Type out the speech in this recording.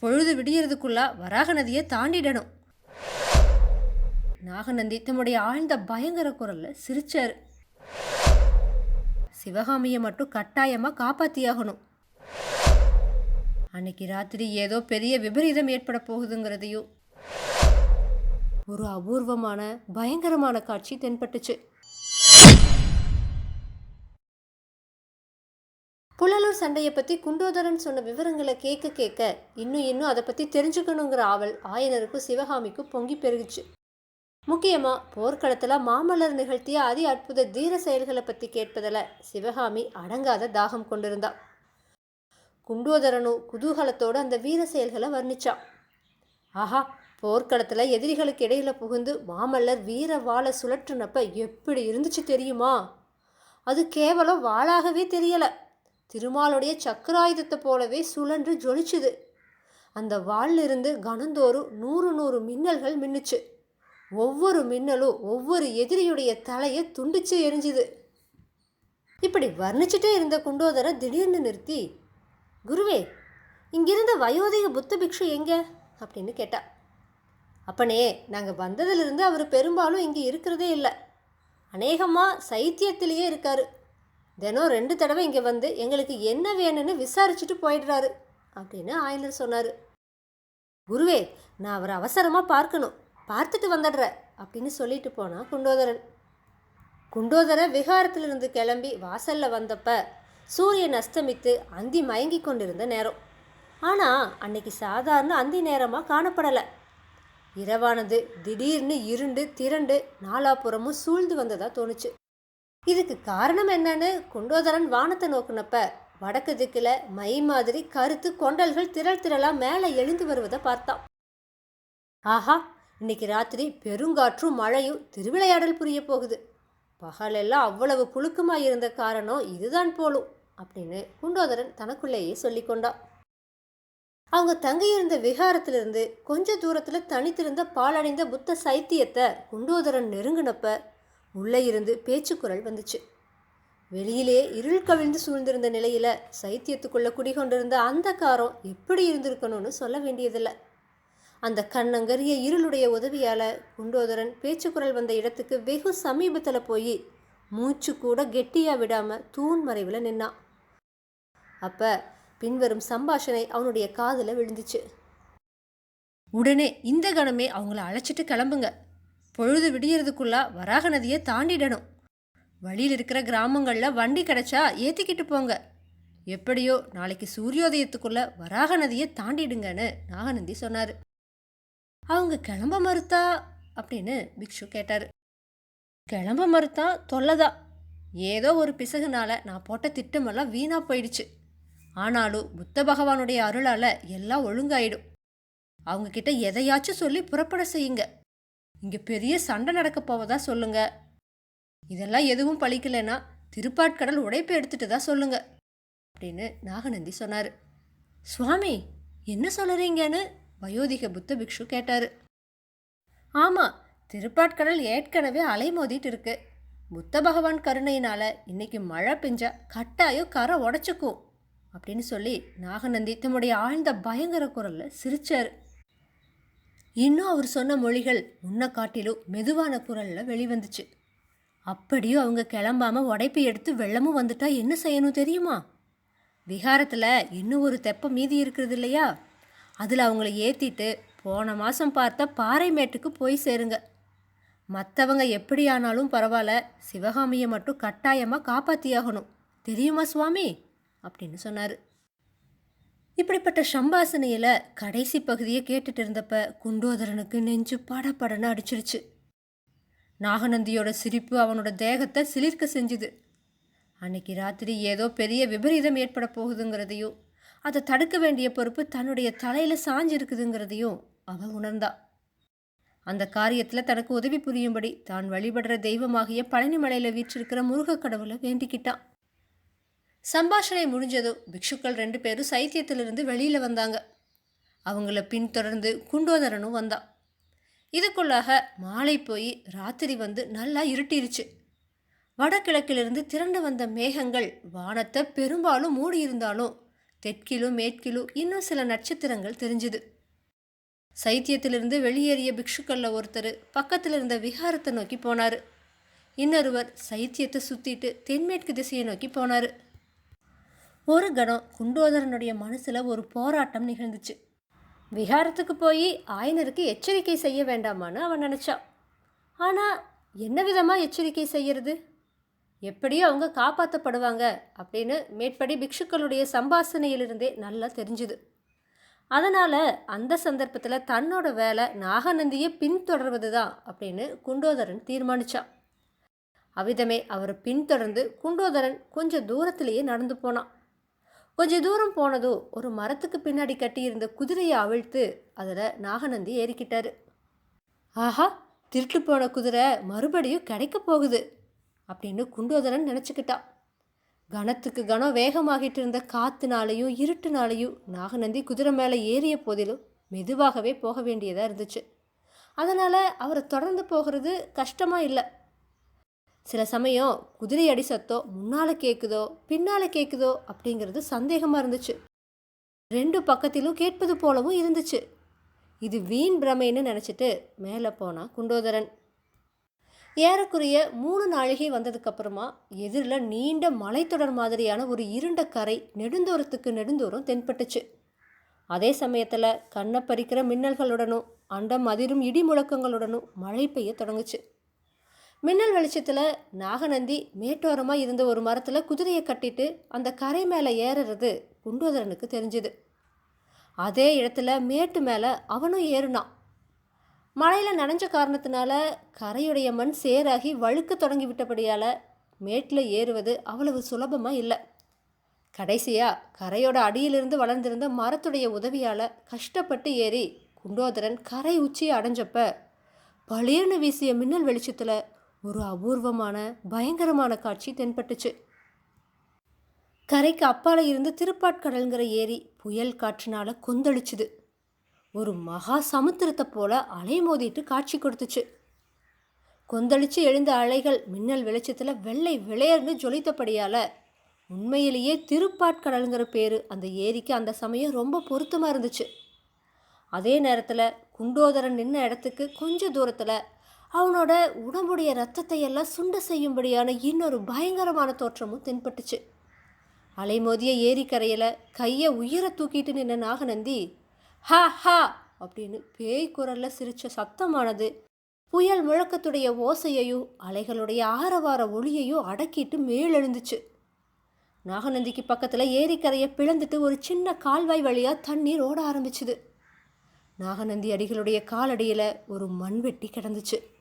பொழுது விடியறதுக்குள்ளா வராக நதியை தாண்டிடணும். நாகநந்தி தம்முடைய ஆழ்ந்த பயங்கர குரலில் சிரிச்சார். சிவகாமியை மட்டும் கட்டாயமாக காப்பாற்றியாகணும் அன்னைக்கு ராத்திரி ஏதோ பெரிய விபரீதம் ஏற்பட போகுதுங்கிறதையும் ஒரு அபூர்வமான பயங்கரமான காட்சி தென்பட்டுச்சு. புலலூர் சண்டையை பற்றி குண்டோதரன் சொன்ன விவரங்களை கேட்க கேட்க இன்னும் இன்னும் அதை பற்றி தெரிஞ்சுக்கணுங்கிற ஆவல் ஆயனருக்கும் சிவகாமிக்கும் பொங்கி பெருகுச்சு. முக்கியமாக போர்க்களத்தில் மாமல்லர் நிகழ்த்திய அதி அற்புத தீர செயல்களை பற்றி கேட்பதில் சிவகாமி அடங்காத தாகம் கொண்டிருந்தான் குண்டோதரனும் குதூகலத்தோடு அந்த வீர செயல்களை வர்ணிச்சான் ஆஹா போர்க்களத்தில் எதிரிகளுக்கு இடையில் புகுந்து மாமல்லர் வீர வாழை சுழற்றினப்ப எப்படி இருந்துச்சு தெரியுமா? அது கேவலம் வாளாகவே தெரியலை. திருமாலுடைய சக்கராயுதத்தை போலவே சுழன்று ஜொலிச்சுது. அந்த வாளிலிருந்து கனந்தோறும் நூறு நூறு மின்னல்கள் மின்னுச்சு. ஒவ்வொரு மின்னலும் ஒவ்வொரு எதிரியுடைய தலையை துண்டிச்சு எரிஞ்சுது. இப்படி வர்ணிச்சுட்டே இருந்த குண்டோதரை திடீர்னு நிறுத்தி குருவே இங்கிருந்த வயோதிக புத்த பிக்ஷு எங்க? அப்படின்னு கேட்டா. அப்பனே நாங்கள் வந்ததிலிருந்து அவர் பெரும்பாலும் இங்கே இருக்கிறதே இல்லை. அநேகமாக சைத்தியத்திலேயே இருக்காரு. தினம் ரெண்டு தடவை இங்கே வந்து எங்களுக்கு என்ன வேணும்னு விசாரிச்சுட்டு போயிடுறாரு அப்படின்னு ஆயனர் சொன்னார். குருவே நான் அவரை அவசரமாக பார்க்கணும். பார்த்துட்டு வந்துடுறேன் அப்படின்னு சொல்லிட்டு போனான் குண்டோதரன். குண்டோதரன் விகாரத்திலிருந்து கிளம்பி வாசலில் வந்தப்ப சூரியன் அஸ்தமித்து அந்தி மயங்கி கொண்டிருந்த நேரம். ஆனால் அன்னைக்கு சாதாரண அந்தி நேரமாக காணப்படலை. இரவானது திடீர்னு இருண்டு திரண்டு நாலாப்புறமும் சூழ்ந்து வந்ததாக தோணுச்சு. இதுக்கு காரணம் என்னன்னு குண்டோதரன் வானத்தை நோக்குனப்ப வடக்கு திக்கில் மை மாதிரி கருத்து கொண்டல்கள் திரள் திரளாக மேலே எழுந்து வருவதை பார்த்தான். ஆஹா இன்னைக்கு ராத்திரி பெருங்காற்றும் மழையும் திருவிளையாடல் புரிய போகுது. பகலெல்லாம் அவ்வளவு புழுக்கமாக இருந்த காரணம் இதுதான் போலும் அப்படின்னு குண்டோதரன் தனக்குள்ளேயே சொல்லிக்கொண்டான் அவங்க தங்கியிருந்த விகாரத்திலிருந்து கொஞ்ச தூரத்தில் தனித்திருந்த பாலடைந்த புத்த சைத்தியத்தை குண்டோதரன் நெருங்கினப்ப உள்ளே இருந்து பேச்சுக்குரல் வந்துச்சு. வெளியிலே இருள் கவிழ்ந்து சூழ்ந்திருந்த நிலையில் சைத்தியத்துக்குள்ளே குடிகொண்டிருந்த அந்த காரம் எப்படி இருந்திருக்கணும்னு சொல்ல வேண்டியதில்லை. அந்த கண்ணங்கரிய இருளுடைய உதவியால் குண்டோதரன் பேச்சுக்குரல் வந்த இடத்துக்கு வெகு சமீபத்தில் போய் மூச்சு கூட கெட்டியாக விடாமல் தூண் மறைவில் நின்னான். அப்போ பின்வரும் சம்பாஷனை அவனுடைய காதில் விழுந்துச்சு. உடனே இந்த கணமே அவங்கள அழைச்சிட்டு கிளம்புங்க. பொழுது விடியறதுக்குள்ளா வராக நதியை தாண்டிடணும். வழியில் இருக்கிற கிராமங்களில் வண்டி கிடச்சா ஏற்றிக்கிட்டு போங்க. எப்படியோ நாளைக்கு சூரியோதயத்துக்குள்ளே வராக நதியை தாண்டிடுங்கன்னு நாகநந்தி சொன்னார். அவங்க கிளம்ப மறுத்தா? அப்படின்னு பிக்ஷு கேட்டார். கிளம்ப மறுத்தா தொல்லதான் ஏதோ ஒரு பிசகுனால நான் போட்ட திட்டமெல்லாம் வீணாக போயிடுச்சு. ஆனாலும் புத்த பகவானுடைய அருளால் எல்லாம் ஒழுங்காயிடும். அவங்கக்கிட்ட எதையாச்சும் சொல்லி புறப்பட செய்யுங்க. இங்கே பெரிய சண்டை நடக்க போவதா சொல்லுங்க. இதெல்லாம் எதுவும் பழிக்கலைன்னா திருப்பாட்கடல் உடைப்பு எடுத்துட்டு தான் சொல்லுங்க. அப்படின்னு நாகநந்தி சொன்னார். சுவாமி என்ன சொல்லுறீங்கன்னு வயோதிக புத்த பிக்ஷு கேட்டார். ஆமாம் திருப்பாட்கடல் ஏற்கனவே அலைமோதிட்டு இருக்கு. புத்த பகவான் கருணையினால் இன்னைக்கு மழை பெஞ்சா கட்டாயம் கரை உடச்சிக்கும். அப்படின்னு சொல்லி நாகநந்தி தம்முடைய ஆழ்ந்த பயங்கர குரலில் சிரிச்சார். இன்னும் அவர் சொன்ன மொழிகள் முன்ன காட்டிலும் மெதுவான குரலில் வெளிவந்துச்சு. அப்படியும் அவங்க கிளம்பாமல் உடைப்பு எடுத்து வெள்ளமும் வந்துட்டா என்ன செய்யணும் தெரியுமா? விகாரத்தில் இன்னும் ஒரு தெப்பம் மீதி இருக்கிறது இல்லையா? அதில் அவங்கள ஏற்றிட்டு போன மாதம் பார்த்த பாறை மேட்டுக்கு போய் சேருங்க. மற்றவங்க எப்படியானாலும் பரவாயில்ல சிவகாமியை மட்டும் கட்டாயமாக காப்பாற்றியாகணும் தெரியுமா சுவாமி? அப்படின்னு சொன்னார். இப்படிப்பட்ட சம்பாசனையில் கடைசி பகுதியை கேட்டுட்டு இருந்தப்ப குண்டோதரனுக்கு நெஞ்சு படப்படன்னு அடிச்சிருச்சு. நாகநந்தியோட சிரிப்பு அவனோட தேகத்தை சிலிர்க்க செஞ்சுது. அன்னைக்கு ராத்திரி ஏதோ பெரிய விபரீதம் ஏற்பட போகுதுங்கிறதையும் அதை தடுக்க வேண்டிய பொறுப்பு தன்னுடைய தலையில் சாஞ்சிருக்குதுங்கிறதையும் அவ உணர்ந்தா. அந்த காரியத்தில் தனக்கு உதவி புரியும்படி தான் வழிபடுற தெய்வமாகிய பழனிமலையில் வீற்றிருக்கிற முருகக் கடவுளை வேண்டிக்கிட்டான். சம்பாஷணை முடிஞ்சதும் பிக்ஷுக்கள் ரெண்டு பேரும் சைத்தியத்திலிருந்து வெளியில் வந்தாங்க. அவங்கள பின்தொடர்ந்து குண்டோதரனும் வந்தான். இதுக்குள்ளாக மாலை போய் ராத்திரி வந்து நல்லா இருட்டிருச்சு. வடகிழக்கிலிருந்து திரண்டு வந்த மேகங்கள் வானத்தை பெரும்பாலும் மூடி இருந்தாலும் தெற்கிலும் மேற்கிலும் இன்னும் சில நட்சத்திரங்கள் தெரிஞ்சுது. சைத்தியத்திலிருந்து வெளியேறிய பிக்ஷுக்களில் ஒருத்தர் பக்கத்தில் இருந்த விஹாரத்தை நோக்கி போனார். இன்னொருவர் சைத்தியத்தை சுற்றிட்டு தென்மேற்கு திசையை நோக்கி போனார். ஒரு கணம் குண்டோதரனுடைய மனசில் ஒரு போராட்டம் நிகழ்ந்துச்சு. விகாரத்துக்கு போய் ஆயனருக்கு எச்சரிக்கை செய்ய வேண்டாமான்னு அவன் நினச்சான். ஆனால் என்ன விதமாக எச்சரிக்கை செய்யறது? எப்படியோ அவங்க காப்பாற்றப்படுவாங்க அப்படின்னு மேற்படி பிக்ஷுக்களுடைய சம்பாசனையிலிருந்தே நல்லா தெரிஞ்சுது. அதனால் அந்த சந்தர்ப்பத்தில் தன்னோட வேலை நாகநந்தியை பின்தொடர்வது தான் அப்படின்னு குண்டோதரன் தீர்மானிச்சான். அவ்விதமே அவரை பின்தொடர்ந்து குண்டோதரன் கொஞ்சம் தூரத்திலேயே நடந்து போனான். கொஞ்ச தூரம் போனதோ ஒரு மரத்துக்கு பின்னாடி கட்டியிருந்த குதிரையை அவிழ்த்து அதில் நாகநந்தி ஏறிக்கிட்டாரு. ஆஹா திருட்டு போன குதிரை மறுபடியும் கிடைக்க போகுது அப்படின்னு குண்டோதரன் நினச்சிக்கிட்டான் கணத்துக்கு கணம் வேகமாகிட்டு இருந்த காத்துனாலையும் இருட்டுனாலையும் நாகநந்தி குதிரை மேலே ஏறிய போதிலும் மெதுவாகவே போக வேண்டியதாக இருந்துச்சு. அதனால் அவரை தொடர்ந்து போகிறது கஷ்டமாக இல்லை. சில சமயம் குதிரை அடி சத்தம் முன்னால் கேட்குதோ பின்னால் கேட்குதோ அப்படிங்கிறது சந்தேகமாக இருந்துச்சு. ரெண்டு பக்கத்திலும் கேட்பது போலவும் இருந்துச்சு. இது வீண் பிரமைன்னு நினச்சிட்டு மேலே போனான் குண்டோதரன். ஏறக்குறைய மூணு நாழிகை வந்ததுக்கப்புறமா எதிரில் நீண்ட மலைத்தொடர் மாதிரியான ஒரு இருண்ட கரை நெடுந்தூரத்துக்கு நெடுந்தூரம் தென்பட்டுச்சு. அதே சமயத்தில் கண்ணை பறிக்கிற மின்னல்களுடனும் அண்டம் அதிரும் இடி முழக்கங்களுடனும் மழை பெய்ய தொடங்குச்சு. மின்னல் வெளிச்சத்தில் நாகநந்தி மேட்டோரமாக இருந்த ஒரு மரத்தில் குதிரையை கட்டிட்டு அந்த கரை மேலே ஏறுறது குண்டோதரனுக்கு தெரிஞ்சுது. அதே இடத்துல மேட்டு மேலே அவனும் ஏறுனான். மழையில் நனைஞ்ச காரணத்தினால கரையுடைய மண் சேராகி வழுக்க தொடங்கி விட்டபடியால் மேட்டில் ஏறுவது அவ்வளவு சுலபமாக இல்லை. கடைசியாக கரையோட அடியிலிருந்து வளர்ந்திருந்த மரத்துடைய உதவியால் கஷ்டப்பட்டு ஏறி குண்டோதரன் கரை உச்சியை அடைஞ்சப்ப பளிர்னு வீசிய மின்னல் வெளிச்சத்தில் ஒரு அபூர்வமான பயங்கரமான காட்சி தென்பட்டுச்சு. கரைக்கு அப்பால இருந்து திருப்பாட்கடல்ங்கிற ஏரி புயல் காற்றினால கொந்தளிச்சுது. ஒரு மகா சமுத்திரத்தை போல அலை மோதிட்டு காட்சி கொடுத்துச்சு. கொந்தளிச்சு எழுந்த அலைகள் மின்னல் வெளிச்சத்தில் வெள்ளை விளையர்ந்து ஜொலித்தபடியால் உண்மையிலேயே திருப்பாட்கடலுங்கிற பேர் அந்த ஏரிக்கு அந்த சமயம் ரொம்ப பொருத்தமாக இருந்துச்சு. அதே நேரத்தில் குண்டோதரன் நின்ன இடத்துக்கு கொஞ்ச தூரத்தில் அவனோட உடம்புடைய ரத்தத்தை எல்லாம் சுண்ட செய்யும்படியான இன்னொரு பயங்கரமான தோற்றமும் தென்பட்டுச்சு. அலைமோதிய ஏரிக்கரையில் கையை உயிரை தூக்கிட்டு நின்ன நாகநந்தி ஹா ஹா அப்படின்னு பேய் குரல்ல சிரிச்ச சத்தமானது புயல் முழக்கத்துடைய ஓசையையும் அலைகளுடைய ஆரவார ஒளியையும் அடக்கிட்டு மேலெழுந்துச்சு. நாகநந்திக்கு பக்கத்தில் ஏரிக்கரையை பிளந்துட்டு ஒரு சின்ன கால்வாய் வழியாக தண்ணீர் ஓட ஆரம்பிச்சுது. நாகநந்தி அடிகளுடைய காலடியில் ஒரு மண்வெட்டி கிடந்துச்சு.